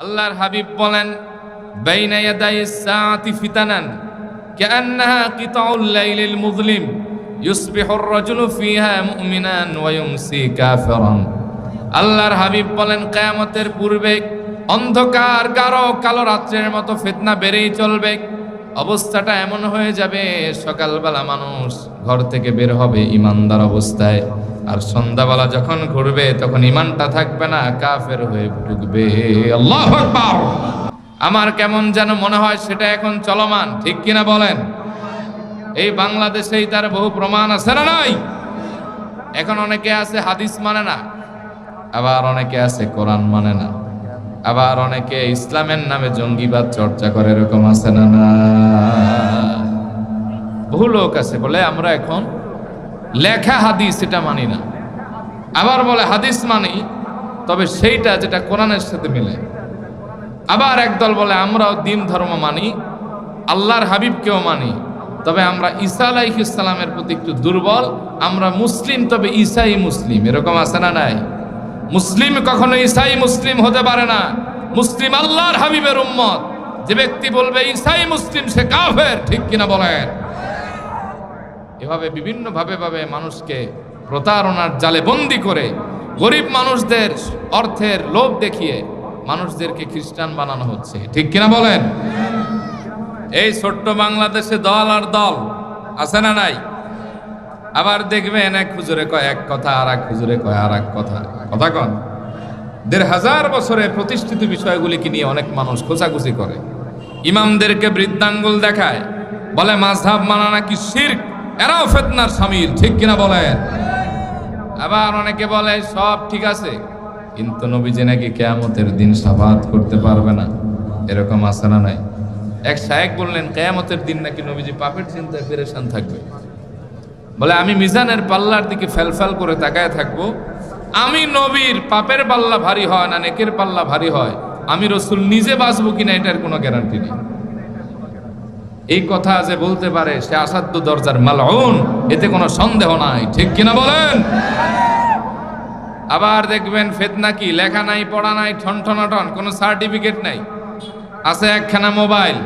আল্লাহর হাবিব বলেন ফিতানান কিতাউল লাইলিল মুযলিম ইউসবিহু আর-রাজুলু ফিহা মুমিনান ওয়া ইউমসি কাফিরান। আল্লাহর হাবিব বলেন, কিয়ামতের পূর্বে অন্ধকার গাঢ় কালো রাত্রের মতো ফিতনা বেড়েই চলবে। অবস্থাটা এমন হয়ে যাবে, সকালবেলা মানুষ ঘর থেকে বের হবে ইমানদার অবস্থায়। আর সন্ধ্যাবেলা যখন ঘুরবে, তখন ইমানটা থাকবে না, কাফের হয়ে ঢুকবে আল্লাহ আমার কেমন যেন মনে হয় সেটা এখন চলমান, ঠিক কিনা বলেন? এই বাংলাদেশেই তার বহু প্রমাণ আছে না নাই? এখন অনেকে আছে হাদিস মানে না, আবার অনেকে আছে কোরআন মানে না, আবার অনেকে ইসলামের নামে জঙ্গিবাদ চর্চা করে, এরকম আছে না না বহু লোক আছে বলে আমরা এখন লেখা হাদিস এটা মানি না। আবার বলে হাদিস মানি, তবে সেইটা যেটা কোরআনের সাথে মিলে। আবার একদল বলে, আমরাও দিন ধর্ম মানি, আল্লাহর হাবিবকেও মানি। তবে আমরা ঈসা আলাইহ ইসলামের প্রতি একটু দুর্বল, আমরা মুসলিম, তবে ঈসাই মুসলিম। এরকম আছে না নাই? মুসলিম কখনো ঈসাই মুসলিম হতে পারে না। মুসলিম আল্লাহর হাবিবের উম্মত। যে ব্যক্তি বলবে, ঈসাই মুসলিম, সে কাফের। ঠিক কিনা বলেন? এভাবে বিভিন্ন ভাবে ভাবে মানুষকে প্রতারণার জালে বন্দি করে গরিব মানুষদের অর্থের লোভ দেখিয়ে মানুষদেরকে খ্রিস্টান বানানো হচ্ছে। ঠিক কিনা বলেন? এই ছোট্ট বাংলাদেশে দল আর দল, আছে না নাই? আবার দেখবেন এক হুজুরে কয়, এক কথা আর এক হুজুরে কয়, আর এক কথা। কথা কন। দেড় হাজার বছরে প্রতিষ্ঠিত বিষয়গুলিকে নিয়ে অনেক মানুষ খোঁচাখুচি করে। ইমামদেরকে বৃদ্ধাঙ্গুল দেখায়। বলে মাঝহাব মানা নাকি শির্ক? এরাও ফেতনার স্বামীর, ঠিক কিনা বলেন? আবার অনেকে বলে, সব ঠিক আছে। কিন্তু নবীজি নাকি কেয়ামতের দিন সাবাত করতে পারবে না। এরকম আছে না নাই? এক শায়েক বললেন, কেয়ামতের দিন নাকি নবীজি পাপের চিন্তায় পেরেশান থাকবে। বলে, আমি মিজানের পাল্লার দিকে ফেলফেল করে তাকায় থাকব। আমি নবীর পাপের পাল্লা ভারী হয় না, নেকের পাল্লা ভারী হয়। আমি রসুল নিজে বাঁচবো কিনা, এটার কোনো গ্যারান্টি নেই। এই কথা যে বলতে পারে, সে আসাধ্য দরজার মালউন, এতে কোনো সন্দেহ নাই। ঠিক কিনা বলেন? আবার দেখবেন ফেতনা কি? লেখা নাই, পড়া নাই ঠন ঠনাঠন কোনো সার্টিফিকেট নাই। আছে একখানা মোবাইল,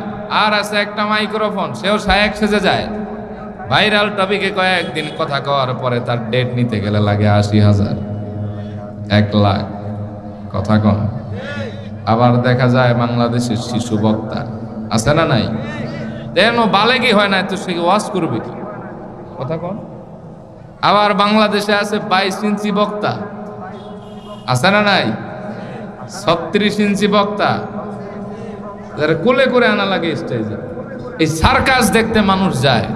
আর আছে একটা মাইক্রোফোন, সেও সায়ক সেজে যায়। ভাইরাল টপিকে কয়েকদিন কথা কওয়ার পরে তার ডেট নিতে গেলে লাগে আশি হাজার। এক লাখ। কথা কন। আবার দেখা যায় বাংলাদেশের শিশু বক্তা। আছে না নাই? যেন বালেগি হয় না তো সে ওয়াজ করবে কি? কথা কন। আবার বাংলাদেশে আছে বাইশ ইঞ্চি বক্তা। আছে না নাই? ছত্রিশ ইঞ্চি বক্তা। কোলে করে আনা লাগে স্টেজে এই সার্কাস দেখতে মানুষ যায়।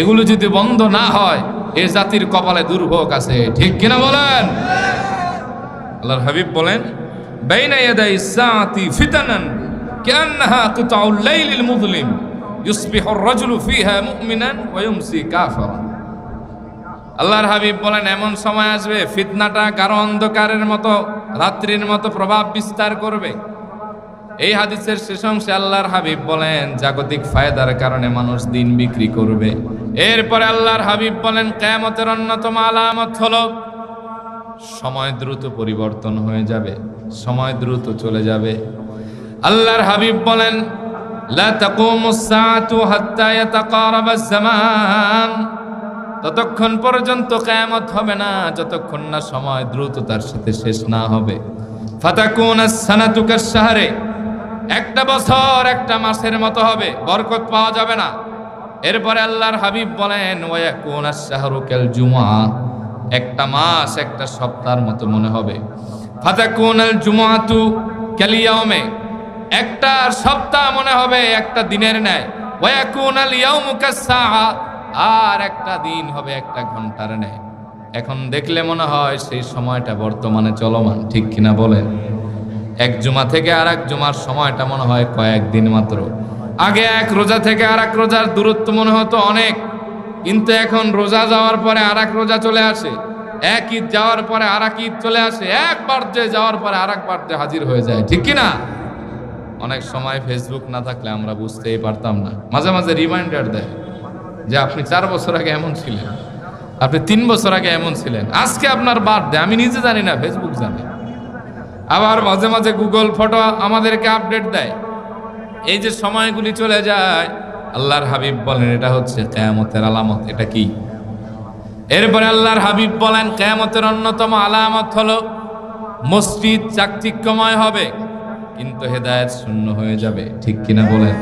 এগুলো যদি বন্ধ না হয়, এ জাতির কপালে দুর্ভোগ আছে। ঠিক কিনা বলেন? আল্লাহর হাবিব বলেন, বাইনা ইয়াদাই সাআতি ফিতানান, কান্নাহা কিতাউল লাইলিল মুযলিম মুমিনান আল্লাহর হাবিব বলেন, এমন সময় আসবে, ফিতনাটা কারও অন্ধকারের মতো, রাত্রির মতো প্রভাব বিস্তার করবে। এই হাদিসের শেষ অংশে আল্লাহর হাবিব বলেন, জাগতিক ফায়দার কারণে মানুষ দিন বিক্রি করবে। এরপরে আল্লাহর হাবিব বলেন, কেয়ামতের অন্যতম আলামত হল, সময় দ্রুত পরিবর্তন হয়ে যাবে, সময় দ্রুত চলে যাবে। আল্লাহর হাবিব বলেন লা তাকুমুস সাআতু হাত্তা ইয়াতাকারাবাজ জামান ততক্ষণ পর্যন্ত কেয়ামত হবে না, যতক্ষণ না সময় দ্রুত তার সাথে শেষ না হবে। ফাতাকুন সানাতু কাশহারে একটা বছর, একটা মাসের মতো হবে, বরকত পাওয়া যাবে না। এরপরে আল্লাহর হাবিব বলেন, ওয়াকুন আশ-শাহরু কাল জুমআ একটা মাস, একটা সপ্তাহের মতো মনে হবে। ফাতাকুন আল জুমআতু কাল ইয়াউমে একটা সপ্তাহ মনে হবে, একটা দিনের ন্যায়। আর একটা দিন হবে একটা ঘণ্টার ন্যায়। এখন দেখলে মনে হয় সেই সময়টা বর্তমানে চলমান, ঠিক কিনা বলেন? এক জুমা থেকে আর এক জুমার সময়টা মনে হয় কয়েকদিন মাত্র। আগে এক রোজা থেকে আর এক রোজার দূরত্ব মনে হতো অনেক, কিন্তু এখন রোজা যাওয়ার পরে আর এক রোজা চলে আসে। এক ঈদ যাওয়ার পরে আর এক ঈদ চলে আসে, একবার যে যাওয়ার পরে আর একবার যে হাজির হয়ে যায়, ঠিক কিনা? অনেক সময় ফেসবুক না থাকলে আমরা বুঝতেই পারতাম না। মাঝে মাঝে রিমাইন্ডার দেয় যে আপনি চার বছর আগে এমন ছিলেন। আপনি তিন বছর আগে এমন ছিলেন। আজকে আপনার বার্থডে আমি নিজে জানি না ফেসবুক জানে। আবার মাঝে মাঝে গুগল ফটো আমাদেরকে আপডেট দেয়। এই যে সময়গুলি চলে যায়, আল্লাহর হাবিব বলেন, এটা হচ্ছে কেয়ামতের আলামত, এটা কি? এরপরে আল্লাহর হাবিব বলেন, কেয়ামতের অন্যতম আলামত হলো, মসজিদ চাকচিক্যময় হবে। কিন্তু হেদায়েত শূন্য হয়ে যাবে। ঠিক কিনা বলেন?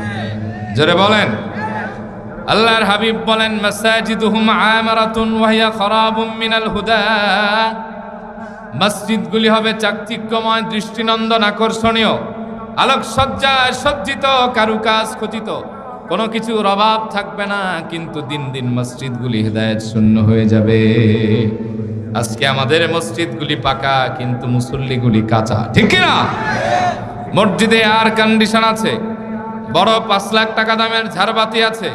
জোরে বলেন। আল্লাহর হাবিব বলেন, মাসাজিদুহুম আমারাতুন ওয়াহিয়া খারাবুম মিনাল হুদা। মসজিদগুলি হবে চাকচিক্যময়, দৃষ্টিনন্দন, আকর্ষণীয় আলোকসজ্জায় সজ্জিত, কারুকাজ খচিত। কোনো কিছুর অভাব থাকবে না, কিন্তু দিন দিন মসজিদগুলি হেদায়েত শূন্য হয়ে যাবে। আজকে আমাদের মসজিদগুলি পাকা, কিন্তু মুসল্লিগুলি কাঁচা। ঠিক কিনা? মসজিদে আর কন্ডিশন আছে, বড় পাঁচ লাখ টাকা দামের ঝাড়বাতি আছে,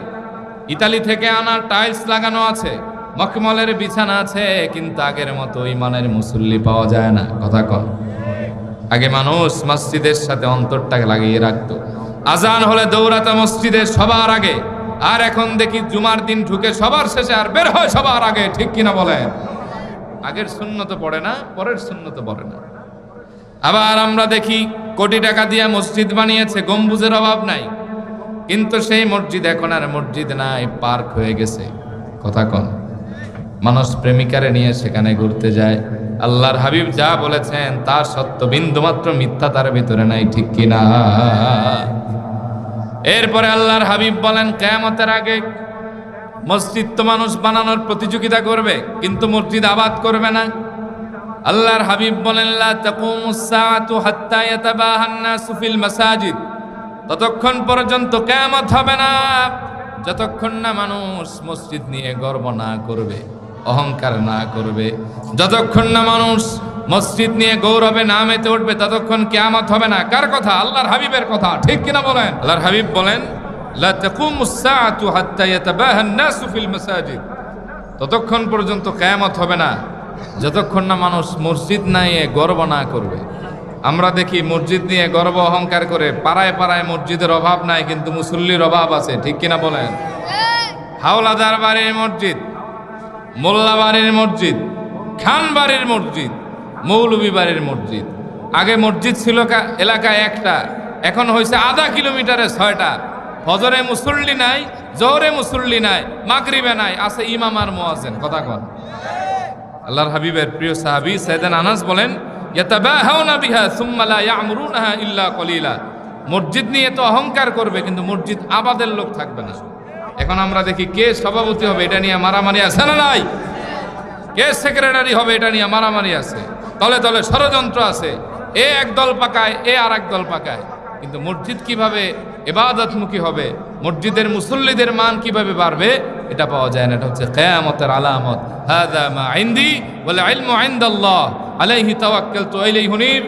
ইতালি থেকে আনা টাইলস লাগানো আছে, মখমলের বিছানা আছে, কিন্তু আগের মতো ইমানের মুসল্লি পাওয়া যায় না, কথা কন। আগে মানুষ মসজিদের সাথে অন্তরটাকে লাগিয়ে রাখতো। আজান হলে দৌড়াতে মসজিদে সবার আগে, আর এখন দেখি জুমার দিন ঢুকে সবার শেষে আর বের হয় সবার আগে, ঠিক কিনা বলেন? আগের শূন্য তো পড়ে না, পরের শূন্য তো পড়ে না। আবার আমরা দেখি কোটি টাকা দিয়ে মসজিদ বানিয়েছে, গম্বুজের অভাব নাই। কিন্তু সেই মসজিদ এখন আর মসজিদ নাই, পার্ক হয়ে গেছে। কথা কন। মানুষ প্রেমিকারে নিয়ে সেখানে ঘুরতে যায়। আল্লাহর হাবিব যা বলেছেন তার সত্য। বিন্দুমাত্র মিথ্যা তার ভিতরে নাই, ঠিক কিনা এরপরে আল্লাহর হাবিব বলেন, কেয়ামতের আগে মসজিদ তো মানুষ বানানোর প্রতিযোগিতা করবে, কিন্তু মসজিদ আবাদ করবে না। আল্লাহর হাবিব বলেন ততক্ষণ পর্যন্ত কিয়ামত হবে না। যতক্ষণ না মানুষ মসজিদ নিয়ে গর্ব না করবে, অহংকার না করবে, যতক্ষণ না মানুষ মসজিদ নিয়ে গৌরবে না মেতে উঠবে, ততক্ষণ কিয়ামত হবে না। কার কথা? আল্লাহর হাবিবের কথা। ঠিক কিনা বলেন? আল্লাহর হাবিব বলেন ততক্ষণ পর্যন্ত কেয়ামত হবে না। যতক্ষণ না মানুষ মসজিদ না নিয়ে গর্ব না করবে। আমরা দেখি মসজিদ নিয়ে গর্ব অহংকার করে পাড়ায় পাড়ায় মসজিদের অভাব নাই, কিন্তু মুসল্লির অভাব আছে। ঠিক কিনা বলেন? হাওলাদার বাড়ির মসজিদ, মোল্লা বাড়ির মসজিদ, খান বাড়ির মসজিদ মৌলবী বাড়ির মসজিদ। আগে মসজিদ ছিল এলাকায় একটা, এখন হয়েছে আধা কিলোমিটারে ছয়টা। ফজরে মুসল্লি নাই, জোহরে মুসল্লি নাই, মাগরিবে নাই, আছে ইমাম আর মোয়াজেন কথা কন। আল্লাহর হাবিবের প্রিয় সাহাবী সাইদান আনাস বলেন মসজিদ নিয়ে তো অহংকার করবে, কিন্তু মসজিদ আবাদের লোক থাকবে না। এখন আমরা দেখি কে সভাপতি হবে, এটা নিয়ে মারামারি আছে না নাই? কে সেক্রেটারি হবে, এটা নিয়ে মারামারি আছে? তলে তলে ষড়যন্ত্র আছে। এ এক দল পাকায়, এ আর এক দল পাকায়। কিন্তু মসজিদ কীভাবে এবাদতমুখী হবে? মসজিদের মুসল্লিদের মান কীভাবে বাড়বে? এটা পাওয়া যায় না, এটা হচ্ছে কেয়ামতের আলামত। হাদা মা ইনদি ওয়াল ইলমু ইনদাল্লাহ। আলাইহি তাওয়াক্কালতু আলাইহি হুনিব।